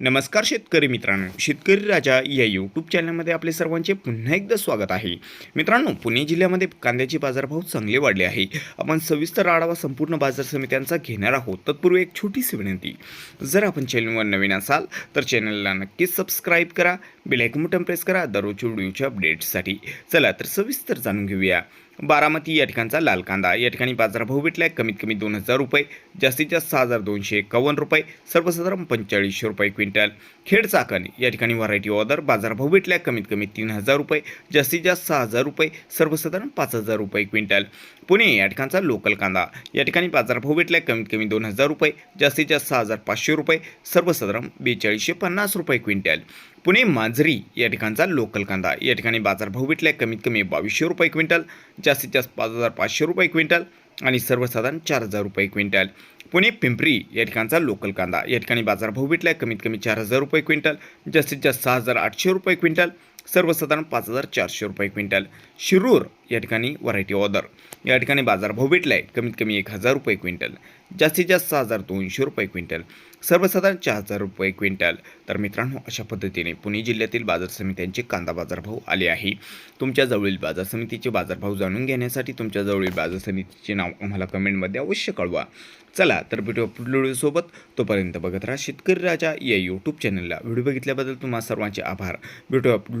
नमस्कार शेतकरी मित्रांनो. शेतकरी राजा या यूट्यूब चॅनलमध्ये आपले सर्वांचे पुन्हा एकदा स्वागत आहे. मित्रांनो पुणे जिल्ह्यामध्ये कांद्याचे बाजारभाव चांगले वाढले आहे. आपण सविस्तर आढावा संपूर्ण बाजार समित्यांचा घेणार आहोत. तत्पूर्वी एक छोटीशी विनंती. जर आपण चॅनलवर नवीन असाल तर चॅनलला नक्कीच सबस्क्राईब करा. बेलायकन बटन प्रेस करा. दररोजच्या व्हिडिओच्या अपडेट्ससाठी चला तर सविस्तर जाणून घेऊया. बारामती या ठिकाणचा लाल कांदा. या ठिकाणी बाजारभाव आहे कमीत कमी दोन हजार रुपये. जास्तीत जास्त सहा हजार दोनशे एकावन्न रुपये. सर्वसाधारण पंचेचाळीसशे रुपये क्विंटल. खेड चाकण या ठिकाणी व्हरायटी ऑर्डर बाजारभाव आहे कमीत कमी तीन हजार रुपये. जास्तीत जास्त सहा हजार रुपये. सर्वसाधारण पाच हजार रुपये क्विंटल. पुणे या ठिकाणचा लोकल कांदा. या ठिकाणी बाजारभाव आहे कमीत कमी दोन हजार रुपये. जास्तीत जास्त सहा हजार पाचशे रुपये. सर्वसाधारण बेचाळीसशे पन्नास रुपये क्विंटल. पुणे मांजरी या ठिकाणचा लोकल कांदा. या ठिकाणी बाजारभाव आहे कमीत कमी बावीसशे रुपये क्विंटल जास्तीत जास्त पाच हजार पाचशे रुपये क्विंटल आणि सर्वसाधारण चार हजार रुपये क्विंटल. पुणे पिंपरी या ठिकाणचा लोकल कांदा. या ठिकाणी बाजारभाव आहे कमीत कमी चार हजार रुपये क्विंटल जास्तीत जास्त सहा हजार आठशे रुपये क्विंटल सर्वसाधारण पाच हजार चारशे रुपये क्विंटल. शिरूर या ठिकाणी व्हरायटी ऑर्डर या ठिकाणी बाजारभाव आहे कमीत कमी एक हजार रुपये क्विंटल. जास्तीत जास्त सहा हजार दोनशे रुपये क्विंटल. सर्वसाधारण चार हजार रुपये क्विंटल. तर मित्रांनो अशा पद्धतीने पुणे जिल्ह्यातील बाजार समित्यांचे कांदा बाजारभाव आले आहे. तुमच्या जवळील बाजार समितीचे बाजारभाव जाणून घेण्यासाठी तुमच्या जवळील बाजार समितीचे नाव आम्हाला कमेंटमध्ये अवश्य कळवा. चला तर भेटू पुढील व्हिडिओसोबत तोपर्यंत बघत राहा शेतकरी राजा या यूट्यूब चॅनलला व्हिडिओ बघितल्याबद्दल तुम्हा सर्वांचे आभार. भेटूया पुढील